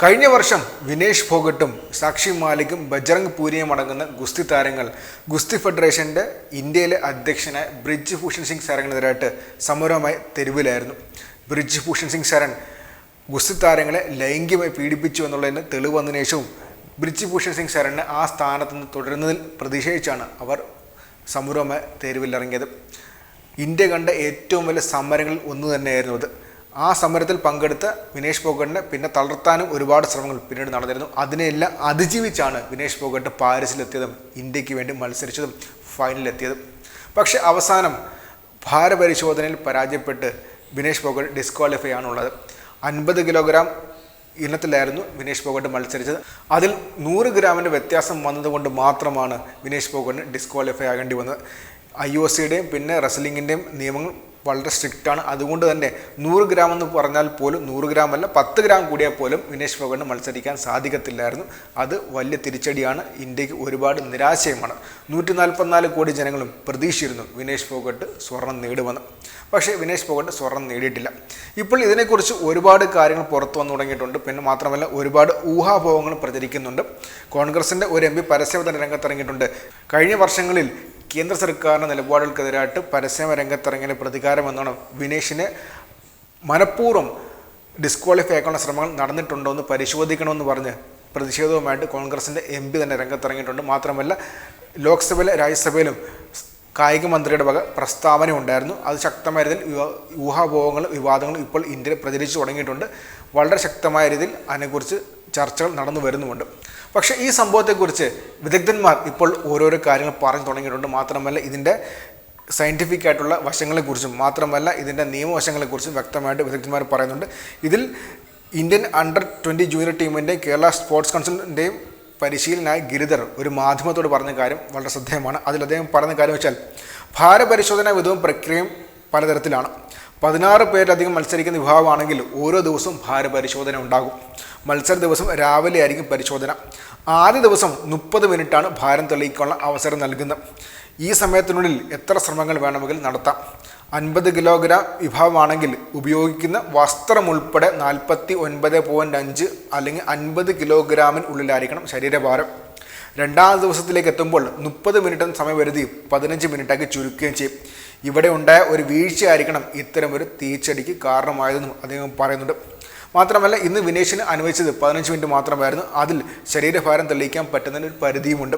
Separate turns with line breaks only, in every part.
കഴിഞ്ഞ വർഷം വിനേഷ് ഫോഗട്ടും സാക്ഷി മാലിക്കും ബജ്രംഗ് പൂരിയും അടങ്ങുന്ന ഗുസ്തി താരങ്ങൾ ഗുസ്തി ഫെഡറേഷന്റെ ഇന്ത്യയിലെ അധ്യക്ഷനായ ബ്രിജ് ഭൂഷൺ സിംഗ് സാരനെതിരായിട്ട് സമരവുമായി തെരുവിലായിരുന്നു. ബ്രിജ് ഭൂഷൺ സിംഗ് സാരൻ ഗുസ്തി താരങ്ങളെ ലൈംഗികമായി പീഡിപ്പിച്ചു എന്നുള്ളതിന് തെളിവ് വന്നതിന് ശേഷവും ബ്രിജ് ഭൂഷൺ സിംഗ് സാരനെ ആ സ്ഥാനത്ത് നിന്ന് തുടരുന്നതിൽ പ്രതിഷേധിച്ചാണ് അവർ സമരവുമായി തെരുവിലിറങ്ങിയത്. ഇന്ത്യ കണ്ട ഏറ്റവും വലിയ സമരങ്ങളിൽ ഒന്ന് തന്നെയായിരുന്നു അത്. ആ സമരത്തിൽ പങ്കെടുത്ത വിനേഷ് ഫോഗട്ടിനെ പിന്നെ തളർത്താനും ഒരുപാട് ശ്രമങ്ങൾ പിന്നീട് നടന്നിരുന്നു. അതിനെല്ലാം അതിജീവിച്ചാണ് വിനേഷ് ഫോഗട്ട് പാരീസിലെത്തിയതും ഇന്ത്യയ്ക്ക് വേണ്ടി മത്സരിച്ചതും ഫൈനലിലെത്തിയതും. പക്ഷെ അവസാനം ഭാരപരിശോധനയിൽ പരാജയപ്പെട്ട് വിനേഷ് ഫോഗട്ട് ഡിസ്ക്വാളിഫൈ ആണുള്ളത് അൻപത് കിലോഗ്രാം ഇനത്തിലായിരുന്നു വിനേഷ് ഫോഗട്ട് മത്സരിച്ചത്. അതിൽ നൂറ് ഗ്രാമിന്റെ വ്യത്യാസം വന്നതുകൊണ്ട് മാത്രമാണ് വിനേഷ് ഫോഗട്ടിന് ഡിസ്ക്വാളിഫൈ ആകേണ്ടി വന്നത്. ഐ ഒ സിയുടെയും പിന്നെ റെസ്ലിങ്ങിന്റെയും നിയമങ്ങൾ വളരെ സ്ട്രിക്റ്റ് ആണ്. അതുകൊണ്ട് തന്നെ നൂറ് ഗ്രാം എന്ന് പറഞ്ഞാൽ പോലും നൂറ് ഗ്രാം അല്ല പത്ത് ഗ്രാം കൂടിയാൽ പോലും വിനേഷ് ഫോഗട്ടിന് മത്സരിക്കാൻ സാധിക്കത്തില്ലായിരുന്നു. അത് വലിയ തിരിച്ചടിയാണ്. ഇന്ത്യയ്ക്ക് ഒരുപാട് നിരാശയമാണ്. നൂറ്റി നാൽപ്പത്തിനാല് കോടി ജനങ്ങളും പ്രതീക്ഷിച്ചിരുന്നു വിനേഷ് ഫോഗട്ട് സ്വർണം നേടുമെന്ന്. പക്ഷേ വിനേഷ് ഫോഗട്ട് സ്വർണം നേടിയിട്ടില്ല. ഇപ്പോൾ ഇതിനെക്കുറിച്ച് ഒരുപാട് കാര്യങ്ങൾ പുറത്തു വന്നു തുടങ്ങിയിട്ടുണ്ട്. പിന്നെ മാത്രമല്ല ഒരുപാട് ഊഹാഭോഹങ്ങൾ പ്രചരിക്കുന്നുണ്ട്. കോൺഗ്രസിന്റെ ഒരു എം പി പരസ്യവതന രംഗത്തിറങ്ങിയിട്ടുണ്ട്. കഴിഞ്ഞ വർഷങ്ങളിൽ കേന്ദ്ര സർക്കാരിന്റെ നിലപാടുകൾക്കെതിരായിട്ട് പരസ്യമ രംഗത്തിറങ്ങിയ പ്രതികാരം എന്നാണ് വിനേഷിനെ മനഃപൂർവം ഡിസ്ക്വാളിഫൈ ആക്കാനുള്ള ശ്രമങ്ങൾ നടന്നിട്ടുണ്ടോ എന്ന് പരിശോധിക്കണമെന്ന് പറഞ്ഞ് പ്രതിഷേധവുമായിട്ട് കോൺഗ്രസിന്റെ എം പി തന്നെ രംഗത്തിറങ്ങിയിട്ടുണ്ട്. മാത്രമല്ല ലോക്സഭയിലും രാജ്യസഭയിലും കായിക മന്ത്രിയുടെ വക പ്രസ്താവന ഉണ്ടായിരുന്നു. അത് ശക്തമായ രീതിയിൽ ഊഹാഭോഗങ്ങളും വിവാദങ്ങളും ഇപ്പോൾ ഇന്ത്യയിൽ പ്രചരിച്ചു തുടങ്ങിയിട്ടുണ്ട്. വളരെ ശക്തമായ രീതിയിൽ അതിനെക്കുറിച്ച് ചർച്ചകൾ നടന്നു വരുന്നുമുണ്ട്. പക്ഷേ ഈ സംഭവത്തെക്കുറിച്ച് വിദഗ്ധന്മാർ ഇപ്പോൾ ഓരോരോ കാര്യങ്ങൾ പറഞ്ഞു തുടങ്ങിയിട്ടുണ്ട്. മാത്രമല്ല ഇതിന്റെ സയന്റിഫിക് ആയിട്ടുള്ള വശങ്ങളെക്കുറിച്ചും മാത്രമല്ല ഇതിന്റെ നിയമവശങ്ങളെക്കുറിച്ചും വ്യക്തമായിട്ട് വിദഗ്ധന്മാർ പറയുന്നുണ്ട്. ഇതിൽ ഇന്ത്യൻ അണ്ടർ ട്വന്റി ജൂനിയർ ടീമിന്റെയും കേരള സ്പോർട്സ് കൗൺസിലിന്റെയും പരിശീലനായ ഗിരിധർ ഒരു മാധ്യമത്തോട് പറഞ്ഞ കാര്യം വളരെ ശ്രദ്ധേയമാണ്. അതിൽ അദ്ദേഹം പറഞ്ഞ കാര്യം വെച്ചാൽ ഭാരപരിശോധനാ വിധവും പ്രക്രിയയും പലതരത്തിലാണ്. പതിനാറ് പേരിലധികം മത്സരിക്കുന്ന വിഭാഗമാണെങ്കിൽ ഓരോ ദിവസവും ഭാരപരിശോധന ഉണ്ടാകും. മത്സര ദിവസം രാവിലെ ആയിരിക്കും പരിശോധന. ആദ്യ ദിവസം മുപ്പത് മിനിറ്റാണ് ഭാരം തെളിയിക്കാനുള്ള അവസരം നൽകുന്നത്. ഈ സമയത്തിനുള്ളിൽ എത്ര ശ്രമങ്ങൾ വേണമെങ്കിൽ നടത്താം. അൻപത് കിലോഗ്രാം വിഭാഗമാണെങ്കിൽ ഉപയോഗിക്കുന്ന വസ്ത്രം ഉൾപ്പെടെ നാൽപ്പത്തി ഒൻപത് പോയിന്റ് അഞ്ച് അല്ലെങ്കിൽ അൻപത് കിലോഗ്രാമിനുള്ളിലായിരിക്കണം ശരീരഭാരം. രണ്ടാം ദിവസത്തിലേക്ക് എത്തുമ്പോൾ മുപ്പത് മിനിറ്റ് സമയപരിധി പതിനഞ്ച് മിനിറ്റാക്കി ചുരുക്കുകയും ചെയ്യും. ഇവിടെ ഉണ്ടായ ഒരു വീഴ്ചയായിരിക്കണം ഇത്തരമൊരു തീച്ചടിക്ക് കാരണമായതെന്നും അദ്ദേഹം പറയുന്നുണ്ട്. മാത്രമല്ല ഇന്ന് വിനേഷിന് അനുവദിച്ചത് പതിനഞ്ച് മിനിറ്റ് മാത്രമായിരുന്നു. അതിൽ ശരീരഭാരം തെളിയിക്കാൻ പറ്റുന്നതിന് ഒരു പരിധിയുമുണ്ട്.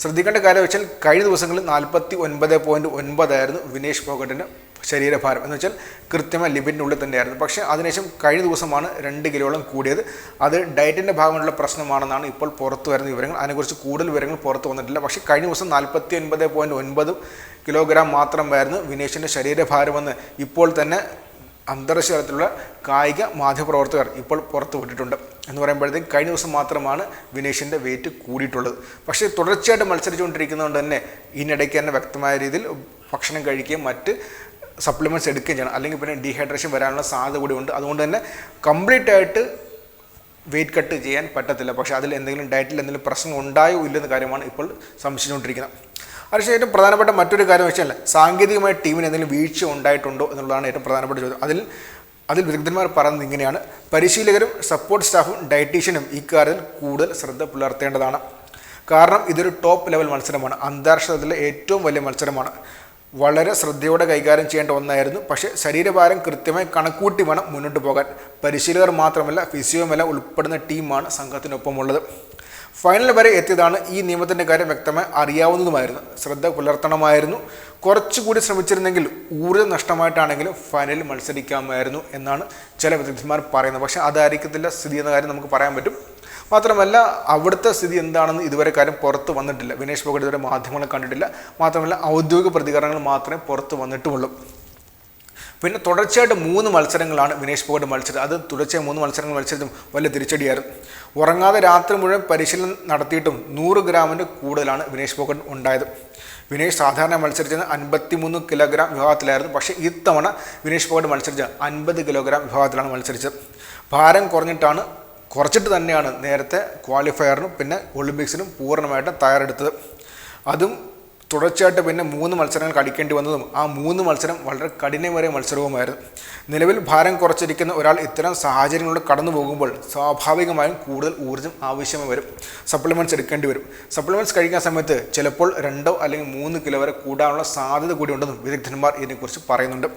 ശ്രദ്ധിക്കേണ്ട കാര്യം വെച്ചാൽ കഴിഞ്ഞ ദിവസങ്ങളിൽ നാൽപ്പത്തി ഒൻപത് പോയിന്റ് ഒൻപതായിരുന്നു വിനേഷ് ഫോഗട്ടിന്റെ ശരീരഭാരം. എന്ന് വെച്ചാൽ കൃത്യമായ ലിമിറ്റിനുള്ളിൽ തന്നെയായിരുന്നു. പക്ഷേ അതിനുശേഷം കഴിഞ്ഞ ദിവസമാണ് രണ്ട് കിലോളം കൂടിയത്. അത് ഡയറ്റിന്റെ ഭാഗമുള്ള പ്രശ്നമാണെന്നാണ് ഇപ്പോൾ പുറത്തു വരുന്ന വിവരങ്ങൾ. അതിനെക്കുറിച്ച് കൂടുതൽ വിവരങ്ങൾ പുറത്തു വന്നിട്ടില്ല. പക്ഷേ കഴിഞ്ഞ ദിവസം നാൽപ്പത്തി ഒൻപത് പോയിന്റ് ഒൻപത് കിലോഗ്രാം മാത്രമായിരുന്നു വിനേഷിന്റെ ശരീരഭാരമെന്ന് ഇപ്പോൾ തന്നെ അന്തർദേശീയ തലത്തിലുള്ള കായിക മാധ്യമപ്രവർത്തകർ ഇപ്പോൾ പുറത്തു വിട്ടിട്ടുണ്ട്. എന്ന് പറയുമ്പോഴത്തേക്ക് കഴിഞ്ഞ ദിവസം മാത്രമാണ് വിനേഷിന്റെ വെയിറ്റ് കൂടിയിട്ടുള്ളത്. പക്ഷേ തുടർച്ചയായിട്ട് മത്സരിച്ചുകൊണ്ടിരിക്കുന്നതുകൊണ്ട് തന്നെ ഇതിനിടയ്ക്ക് തന്നെ വ്യക്തമായ രീതിയിൽ ഭക്ഷണം കഴിക്കുകയും മറ്റ് സപ്ലിമെന്റ്സ് എടുക്കുകയും ചെയ്യണം. അല്ലെങ്കിൽ പിന്നെ ഡീഹൈഡ്രേഷൻ വരാനുള്ള സാധ്യത കൂടിയുണ്ട്. അതുകൊണ്ട് തന്നെ കംപ്ലീറ്റ് ആയിട്ട് വെയിറ്റ് കട്ട് ചെയ്യാൻ പറ്റത്തില്ല. പക്ഷേ അതിൽ എന്തെങ്കിലും ഡയറ്റിൽ എന്തെങ്കിലും പ്രശ്നം ഉണ്ടായോ ഇല്ലെന്ന കാര്യമാണ് ഇപ്പോൾ സംശയിച്ചുകൊണ്ടിരിക്കുന്നത്. അതിനുശേഷം ഏറ്റവും പ്രധാനപ്പെട്ട മറ്റൊരു കാര്യം വെച്ചാൽ സാങ്കേതികമായ ടീമിന് എന്തെങ്കിലും വീഴ്ച ഉണ്ടായിട്ടുണ്ടോ എന്നുള്ളതാണ് ഏറ്റവും പ്രധാനപ്പെട്ട ചോദ്യം. അതിൽ അതിൽ വിദഗ്ധന്മാർ പറയുന്നത് ഇങ്ങനെയാണ്. പരിശീലകരും സപ്പോർട്ട് സ്റ്റാഫും ഡയറ്റീഷ്യനും ഇക്കാര്യത്തിൽ കൂടുതൽ ശ്രദ്ധ പുലർത്തേണ്ടതാണ്. കാരണം ഇതൊരു ടോപ്പ് ലെവൽ മത്സരമാണ്. അന്താരാഷ്ട്ര തലത്തിലെ ഏറ്റവും വലിയ മത്സരമാണ്. വളരെ ശ്രദ്ധയോടെ കൈകാര്യം ചെയ്യേണ്ട ഒന്നായിരുന്നു. പക്ഷേ ശരീരഭാരം കൃത്യമായി കണക്കൂട്ടി വേണം മുന്നോട്ട് പോകാൻ. പരിശീലകർ മാത്രമല്ല ഫിസിയോമല ഉൾപ്പെടുന്ന ടീമാണ് സംഘത്തിനൊപ്പമുള്ളത്. ഫൈനൽ വരെ എത്തിയതാണ് ഈ നിയമത്തിന്റെ കാര്യം വ്യക്തമായി അറിയാവുന്നതുമായിരുന്നു. ശ്രദ്ധ പുലർത്തണമായിരുന്നു. കുറച്ചുകൂടി ശ്രമിച്ചിരുന്നെങ്കിൽ ഊർജ നഷ്ടമായിട്ടാണെങ്കിലും ഫൈനലിൽ മത്സരിക്കാമായിരുന്നു എന്നാണ് ചില വിദഗ്ധന്മാർ പറയുന്നത്. പക്ഷേ അതായിരിക്കത്തില്ല സ്ഥിതി എന്ന കാര്യം നമുക്ക് പറയാൻ പറ്റും. മാത്രമല്ല അവിടുത്തെ സ്ഥിതി എന്താണെന്ന് ഇതുവരെ കാര്യം പുറത്ത് വന്നിട്ടില്ല. വിനേഷ് ഫോഗട്ട് ഇതുവരെ മാധ്യമങ്ങളെ കണ്ടിട്ടില്ല. മാത്രമല്ല ഔദ്യോഗിക പ്രതികരണങ്ങൾ മാത്രമേ പുറത്ത് വന്നിട്ടുമുള്ളൂ. പിന്നെ തുടർച്ചയായിട്ട് മൂന്ന് മത്സരങ്ങളാണ് വിനേഷ് ഫോഗട്ട് മത്സരം. അത് തുടർച്ചയായി മൂന്ന് മത്സരങ്ങൾ മത്സരത്തും വലിയ തിരിച്ചടിയായിരുന്നു. ഉറങ്ങാതെ രാത്രി മുഴുവൻ പരിശീലനം നടത്തിയിട്ടും നൂറ് ഗ്രാമിന്റെ കൂടുതലാണ് വിനേഷ് ഫോഗട്ട് ഉണ്ടായത്. വിനേഷ് സാധാരണ മത്സരിച്ചത് അൻപത്തിമൂന്ന് കിലോഗ്രാം വിഭാഗത്തിലായിരുന്നു. പക്ഷേ ഇത്തവണ വിനേഷ് ഫോഗട്ട് മത്സരിച്ചത് അൻപത് കിലോഗ്രാം വിഭാഗത്തിലാണ് മത്സരിച്ചത്. ഭാരം കുറഞ്ഞിട്ടാണ് കുറച്ചിട്ട് തന്നെയാണ് നേരത്തെ ക്വാളിഫയറിനും പിന്നെ ഒളിമ്പിക്സിനും പൂർണമായിട്ട് തയ്യാറെടുത്തത്. അതും തുടർച്ചയായിട്ട് പിന്നെ മൂന്ന് മത്സരങ്ങൾ കളിക്കേണ്ടി വന്നതും ആ മൂന്ന് മത്സരം വളരെ കഠിനമേറിയ മത്സരവുമായിരുന്നു. നിലവിൽ ഭാരം കുറച്ചിരിക്കുന്ന ഒരാൾ ഇത്തരം സാഹചര്യങ്ങളിലൂടെ കടന്നു പോകുമ്പോൾ സ്വാഭാവികമായും കൂടുതൽ ഊർജം ആവശ്യമായി വരും. സപ്ലിമെന്റ്സ് എടുക്കേണ്ടി വരും. സപ്ലിമെന്റ്സ് കഴിക്കുന്ന സമയത്ത് ചിലപ്പോൾ രണ്ടോ അല്ലെങ്കിൽ മൂന്ന് കിലോ വരെ കൂടാനുള്ള സാധ്യത കൂടി ഉണ്ടെന്നും വിദഗ്ധന്മാർ ഇതിനെക്കുറിച്ച് പറയുന്നുണ്ട്.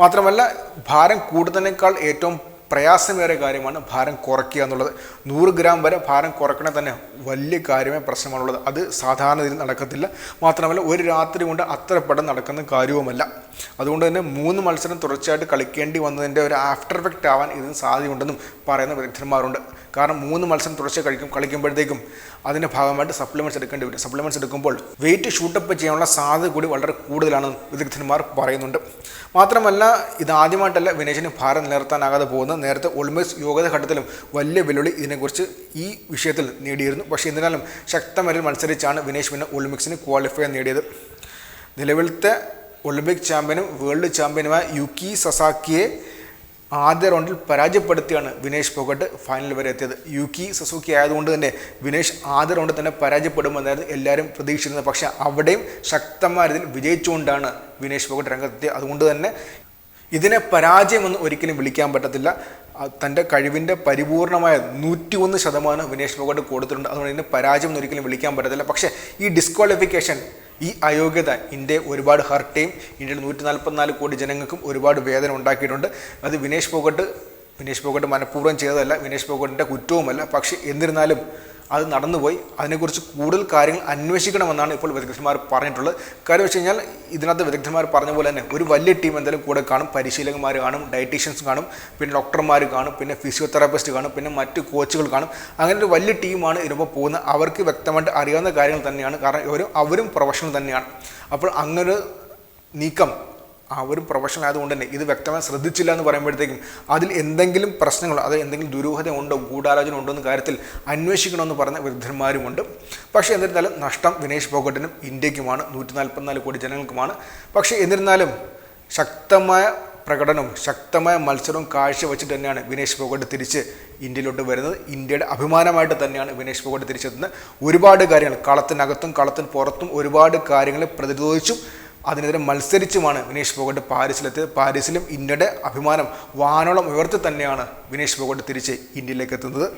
മാത്രമല്ല ഭാരം കൂടുന്നതിനേക്കാൾ ഏറ്റവും പ്രയാസമേറിയ കാര്യമാണ് ഭാരം കുറയ്ക്കുക എന്നുള്ളത്. നൂറ് ഗ്രാം വരെ ഭാരം കുറയ്ക്കണേ തന്നെ വലിയ കാര്യമേ പ്രശ്നമാണുള്ളത്. അത് സാധാരണ രീതിയിൽ നടക്കത്തില്ല. മാത്രമല്ല ഒരു രാത്രി കൊണ്ട് അത്ര പെട്ടെന്ന് നടക്കുന്ന കാര്യവുമല്ല. അതുകൊണ്ട് തന്നെ മൂന്ന് മത്സരം തുടർച്ചയായിട്ട് കളിക്കേണ്ടി വന്നതിന്റെ ഒരു ആഫ്റ്റർ എഫക്റ്റ് ആവാൻ ഇതിന് സാധ്യതയുണ്ടെന്നും പറയുന്ന വിദഗ്ധന്മാരുണ്ട്. കാരണം മൂന്ന് മത്സരം തുടർച്ച കഴിക്കും കളിക്കുമ്പോഴത്തേക്കും അതിന്റെ ഭാഗമായിട്ട് സപ്ലിമെന്റ്സ് എടുക്കേണ്ടി വരും. സപ്ലിമെന്റ്സ് എടുക്കുമ്പോൾ വെയിറ്റ് ഷൂട്ടപ്പ് ചെയ്യാനുള്ള സാധ്യത കൂടി വളരെ കൂടുതലാണെന്ന് വിദഗ്ധന്മാർ പറയുന്നുണ്ട്. മാത്രമല്ല ഇതാദ്യമായിട്ടല്ല വിനേഷിന് ഭാരം നിലനിർത്താനാകാതെ പോകുന്നത്. നേരത്തെ ഒളിമ്പിക്സ് യോഗ്യത ഘട്ടത്തിലും വലിയ വെല്ലുവിളി ഇതിനെക്കുറിച്ച് ഈ വിഷയത്തിൽ നേടിയിരുന്നു. പക്ഷേ എന്നിരുന്നാലും ശക്തമരിൽ മത്സരിച്ചാണ് വിനേഷ് പിന്നെ ഒളിമ്പിക്സിന് ക്വാളിഫൈ നേടിയത്. നിലവിലത്തെ ഒളിമ്പിക് ചാമ്പ്യനും വേൾഡ് ചാമ്പ്യനുമായ യുക്കി സസാക്കിയെ ആദ്യ റൗണ്ടിൽ പരാജയപ്പെടുത്തിയാണ് വിനേഷ് ഫോഗട്ട് ഫൈനൽ വരെ എത്തിയത്. യുക്കി സസൂക്കി ആയതുകൊണ്ട് തന്നെ വിനേഷ് ആദ്യ റൗണ്ടിൽ തന്നെ പരാജയപ്പെടുമെന്നായിരുന്നു എല്ലാവരും പ്രതീക്ഷിക്കുന്നത് പക്ഷേ അവിടെയും ശക്തമായ രീതിയിൽ വിജയിച്ചുകൊണ്ടാണ് വിനേഷ് ഫോഗട്ട് രംഗത്തെത്തിയത്. അതുകൊണ്ട് തന്നെ ഇതിനെ പരാജയമെന്ന് ഒരിക്കലും വിളിക്കാൻ പറ്റത്തില്ല. തന്റെ കഴിവിന്റെ പരിപൂർണമായ നൂറ്റി ഒന്ന് ശതമാനം വിനേഷ് ഫോഗട്ട് കൊടുത്തിട്ടുണ്ട് അതുകൊണ്ട് ഇതിനെ പരാജയം എന്ന് ഒരിക്കലും വിളിക്കാൻ പറ്റത്തില്ല. പക്ഷേ ഈ ഡിസ്ക്വാളിഫിക്കേഷൻ ഈ അയോഗ്യത ഇന്ത്യയെ ഒരുപാട് ഹർട്ട് ഇന്ത്യയിൽ നൂറ്റി നാൽപ്പത്തിനാല് കോടി ജനങ്ങൾക്കും ഒരുപാട് വേദന ഉണ്ടാക്കിയിട്ടുണ്ട്. അത് വിനേഷ് ഫോഗട്ട് വിനേഷ് ഫോഗട്ട് മനഃപൂർവം ചെയ്തതല്ല വിനേഷ് ഫോഗട്ടിന്റെ കുറ്റവുമല്ല. പക്ഷേ എന്നിരുന്നാലും അത് നടന്നുപോയി. അതിനെക്കുറിച്ച് കൂടുതൽ കാര്യങ്ങൾ അന്വേഷിക്കണമെന്നാണ് ഇപ്പോൾ വിദഗ്ധന്മാർ പറഞ്ഞിട്ടുള്ളത്. കാര്യം വെച്ച് കഴിഞ്ഞാൽ ഇതിനകത്ത് വിദഗ്ധന്മാർ പറഞ്ഞ പോലെ തന്നെ ഒരു വലിയ ടീം എന്തായാലും കൂടെ കാണും. പരിശീലകന്മാർ കാണും ഡയറ്റീഷ്യൻസ് കാണും പിന്നെ ഡോക്ടർമാർ കാണും പിന്നെ ഫിസിയോതെറാപ്പിസ്റ്റ് കാണും പിന്നെ മറ്റ് കോച്ചുകൾ കാണും. അങ്ങനെ ഒരു വലിയ ടീമാണ് ഇതിനൊപ്പം പോകുന്നത്. അവർക്ക് വ്യക്തമായിട്ട് അറിയാവുന്ന കാര്യങ്ങൾ തന്നെയാണ്. കാരണം ഇവരും അവരും പ്രൊഫഷണൽ തന്നെയാണ്. അപ്പോൾ അങ്ങനെ നീക്കം അവരും പ്രൊഫഷണൽ ആയതുകൊണ്ട് തന്നെ ഇത് വ്യക്തമായി ശ്രദ്ധിച്ചില്ല എന്ന് പറയുമ്പോഴത്തേക്കും അതിൽ എന്തെങ്കിലും പ്രശ്നങ്ങളോ അത് എന്തെങ്കിലും ദുരൂഹത ഉണ്ടോ ഗൂഢാലോചന ഉണ്ടോ എന്ന കാര്യത്തിൽ അന്വേഷിക്കണമെന്ന് പറഞ്ഞ വിദഗ്ധന്മാരുമുണ്ട് പക്ഷേ എന്നിരുന്നാലും നഷ്ടം വിനേഷ് ഫോഗട്ടിനും ഇന്ത്യക്കുമാണ് നൂറ്റി നാൽപ്പത്തിനാല് കോടി ജനങ്ങൾക്കുമാണ്. പക്ഷേ എന്നിരുന്നാലും ശക്തമായ പ്രകടനം ശക്തമായ മത്സരവും കാഴ്ചവെച്ചിട്ട് തന്നെയാണ് വിനേഷ് ഫോഗട്ട് തിരിച്ച് ഇന്ത്യയിലോട്ട് വരുന്നത്. ഇന്ത്യയുടെ അഭിമാനമായിട്ട് തന്നെയാണ് വിനേഷ് ഫോഗട്ട് തിരിച്ചെത്തുന്നത്. ഒരുപാട് കാര്യങ്ങൾ കളത്തിനകത്തും കളത്തിന് പുറത്തും ഒരുപാട് കാര്യങ്ങളെ പ്രതിരോധിച്ചും അതിനെതിരെ മത്സരിച്ചുമാണ് വിനേഷ് ഫോഗട്ട് പാരീസിലെത്തിയത്. പാരീസിലും ഇന്ത്യയുടെ അഭിമാനം വാനോളം ഉയർത്തി തന്നെയാണ് വിനേഷ് ഫോഗട്ട് തിരിച്ച് ഇന്ത്യയിലേക്ക് എത്തുന്നത്.